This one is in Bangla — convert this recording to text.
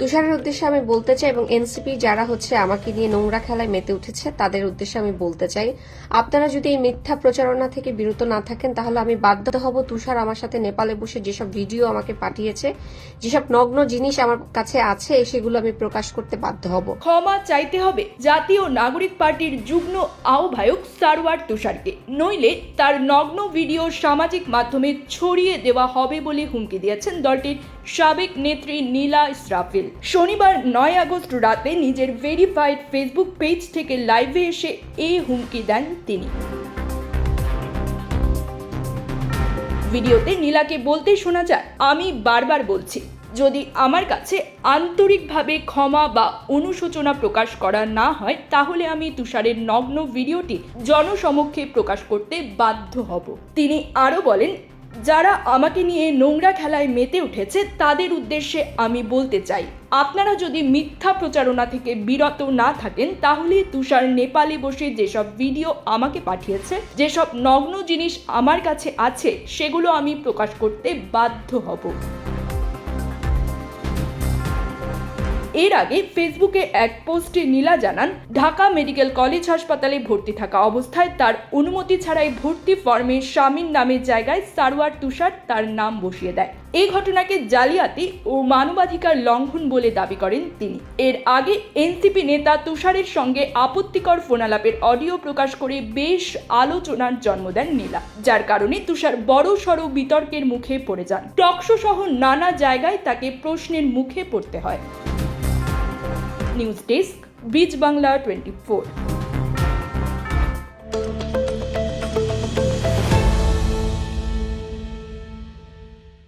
তুষারের উদ্দেশ্যে আমি বলতে চাই এবং এনসিপি যারা হচ্ছে আমাকে নিয়ে নোংরা খেলায় মেতে উঠেছে, তাদের উদ্দেশ্যে আমি বলতে চাই, আপনারা যদি এই মিথ্যা প্রচারণা থেকে বিরত না থাকেন, তাহলে আমি বাধ্য হব তুষার আমার সাথে নেপালে বসে যেসব ভিডিও আমাকে পাঠিয়েছে, যেসব নগ্ন জিনিস আমার কাছে আছে, সেগুলো আমি প্রকাশ করতে বাধ্য হব। ক্ষমা চাইতে হবে জাতীয় নাগরিক পার্টির যুগ্ম আহ্বায়ক সারওয়ার তুষারকে। নইলে তার নগ্ন ভিডিও সামাজিক মাধ্যমে ছড়িয়ে দেওয়া হবে বলে হুমকি দিয়েছেন দলটির সাবেক নেত্রী নীলা ইসরাফিল। শনিবার নয় আগস্ট রাতে নিজের ভেরিফাইড ফেসবুক পেজ থেকে লাইভে এসে এই হুমকি দেন তিনি। ভিডিওতে নীলাকে বলতে শোনা যায়, আমি বারবার বলছি, যদি আমার কাছে আন্তরিকভাবে ক্ষমা বা অনুশোচনা প্রকাশ করা না হয়, তাহলে আমি তুষারের নগ্ন ভিডিওটি জনসমক্ষে প্রকাশ করতে বাধ্য হব। তিনি আরও বলেন যারা আমাকে নিয়ে নোংরা খেলায় মেতে উঠেছে, তাদের উদ্দেশ্যে আমি বলতে চাই, আপনারা যদি মিথ্যা প্রচারণা থেকে বিরত না থাকেন, তাহলে তুষার নেপালে বসে যেসব ভিডিও আমাকে পাঠিয়েছে, যেসব নগ্ন জিনিস আমার কাছে আছে, সেগুলো আমি প্রকাশ করতে বাধ্য হব। এর আগে ফেসবুকে এক পোস্টে নীলা জানান, ঢাকা মেডিকেল কলেজ হাসপাতালে ভর্তি থাকা অবস্থায় তার অনুমতি ছাড়াই ভর্তি ফর্মে স্বামীর নামের জায়গায় সারোয়ার তুষার তার নাম বসিয়ে দেয়। এই ঘটনাকে জালিয়াতি ও মানবাধিকার লঙ্ঘন বলে দাবি করেন তিনি। এর আগে এনসিপি নেতা তুষারের সঙ্গে আপত্তিকর ফোনালাপের অডিও প্রকাশ করে বেশ আলোচনার জন্ম দেন নীলা, যার কারণে তুষার বড় সড় বিতর্কের মুখে পড়ে যান। টকশো সহ নানা জায়গায় তাকে প্রশ্নের মুখে পড়তে হয়। নিউজ ডেস্ক বীজ বাংলা টোয়েন্টি ফোর